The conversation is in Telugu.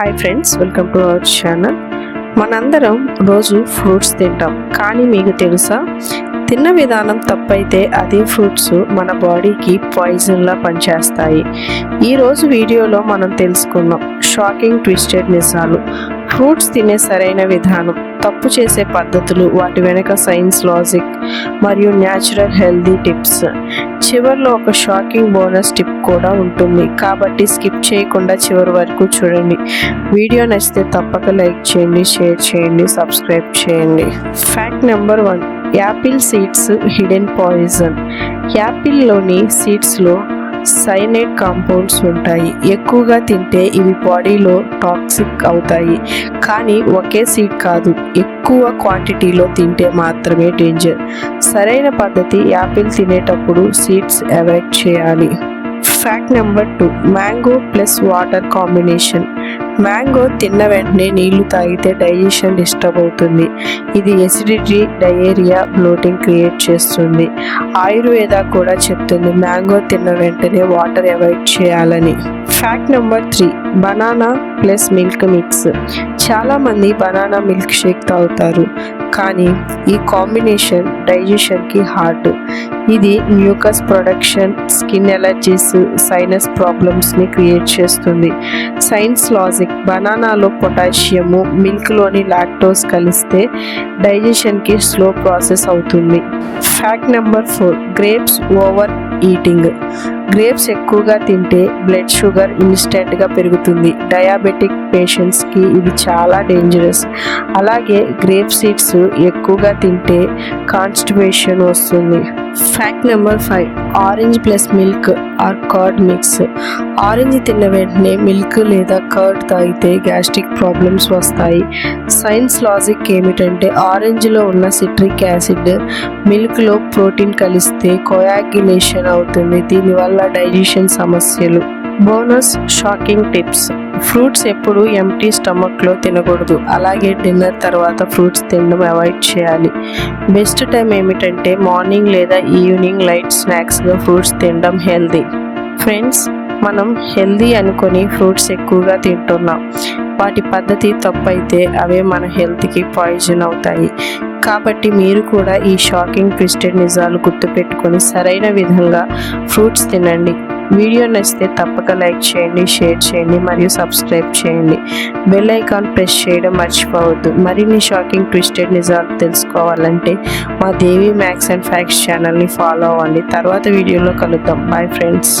Hi friends welcome to our channel మనందరం రోజు ఫ్రూట్స్ తింటాం. కానీ మీకు తెలుసా? తిన్న విధానం తప్పైతే అదే ఫ్రూట్స్ మన బాడీకి పాయిజన్లా పనిచేస్తాయి. ఈరోజు వీడియోలో మనం తెలుసుకుందాం. షాకింగ్ ట్విస్టెడ్ నిజాలు. ఫ్రూట్స్ తినే సరైన విధానం. తప్పు చేసే పద్ధతులు వాటి వెనుక సైన్స్ లాజిక్ మరియు న్యాచురల్ హెల్దీ టిప్స్ చివరిలో ఒక షాకింగ్ బోనస్ టిప్ కూడా ఉంటుంది. కాబట్టి స్కిప్ చేయకుండా చివరి వరకు చూడండి. వీడియో నచ్చితే తప్పక లైక్ చేయండి షేర్ చేయండి సబ్స్క్రైబ్ చేయండి. Fact number one apple seeds hidden poison. యాపిల్లోని సీడ్స్లో సైనైడ్ కాంపౌండ్స్ ఉంటాయి. ఎక్కువగా తింటే ఇవి బాడీలో టాక్సిక్ అవుతాయి. కానీ ఒకే సీడ్ కాదు ఎక్కువ క్వాంటిటీలో తింటే మాత్రమే డేంజర్. సరైన పద్ధతి యాపిల్ తినేటప్పుడు సీడ్స్ అవాయిడ్ చేయాలి. Fact number two mango plus water combination. Mango తిన్న వెంటనే నీళ్ళు తాగితే డైజెషన్ డిస్టర్బ్ అవుతుంది ఇది ఎసిడిటీ డయేరియా బ్లోటింగ్ క్రియేట్ చేస్తుంది. ఆయుర్వేద కూడా చెప్తుంది మ్యాంగో తిన్న వెంటనే వాటర్ అవాయిడ్ చేయాలని. Fact number three banana plus milk mix. చాలామంది బనానా మిల్క్ షేక్ తాగుతారు కానీ ఈ కాంబినేషన్ డైజెషన్కి హార్డ్. ఇది mucus production skin allergies sinus ప్రాబ్లమ్స్ని క్రియేట్ చేస్తుంది. సైన్స్ లాజిక్ బనానాలో పొటాషియము మిల్క్లోని లాక్టోస్ కలిస్తే డైజెషన్కి స్లో ప్రాసెస్ అవుతుంది. Fact number four grapes over eating. Grapes ఎక్కువగా తింటే బ్లడ్ షుగర్ ఇన్స్టెంట్గా పెరుగుతుంది. డయాబెటిక్ పేషెంట్స్కి ఇది చాలా డేంజరస్. అలాగే గ్రేప్ సీడ్స్ ఎక్కువగా తింటే కాన్స్టిపేషన్ వస్తుంది. Fact number five orange plus milk or curd mix orange తిన్న వెంటనే మిల్క్ లేదా కర్డ్ తాగితే గ్యాస్ట్రిక్ ప్రాబ్లమ్స్ వస్తాయి. సైన్స్ లాజిక్ ఏమిటంటే ఆరెంజ్లో ఉన్న సిట్రిక్ యాసిడ్ మిల్క్లో ప్రోటీన్ కలిస్తే కోయాగినేషన్ అవుతుంది. దీనివల్ల డైజెషన్ సమస్యలు. Bonus shocking tips. ఫ్రూట్స్ ఎప్పుడు ఎంటీ స్టమక్లో తినకూడదు. అలాగే డిన్నర్ తర్వాత ఫ్రూట్స్ తినడం అవాయిడ్ చేయాలి. బెస్ట్ టైం ఏమిటంటే మార్నింగ్ లేదా ఈవినింగ్ లైట్ స్నాక్స్గా ఫ్రూట్స్ తినడం హెల్దీ ఫ్రెండ్స్ మనం హెల్దీ అనుకొని ఫ్రూట్స్ ఎక్కువగా తింటున్నాం. వాటి పద్ధతి తప్పైతే అవే మన హెల్త్కి పాయిజన్ అవుతాయి. కాబట్టి మీరు కూడా ఈ షాకింగ్ ట్విస్టెడ్ నిజాలు గుర్తుపెట్టుకొని సరైన విధంగా ఫ్రూట్స్ తినండి. వీడియో నచ్చితే తప్పక లైక్ చేయండి షేర్ చేయండి మరియు సబ్స్క్రైబ్ చేయండి. బెల్ ఐకాన్ ప్రెస్ చేయడం మర్చిపోవద్దు. మరిన్ని షాకింగ్ ట్విస్టెడ్ నిజాలు తెలుసుకోవాలంటే మా దేవి మ్యాక్స్ అండ్ ఫ్యాక్స్ ఛానల్ని ఫాలో అవ్వండి. తర్వాత వీడియోలో కలుద్దాం. Bye friends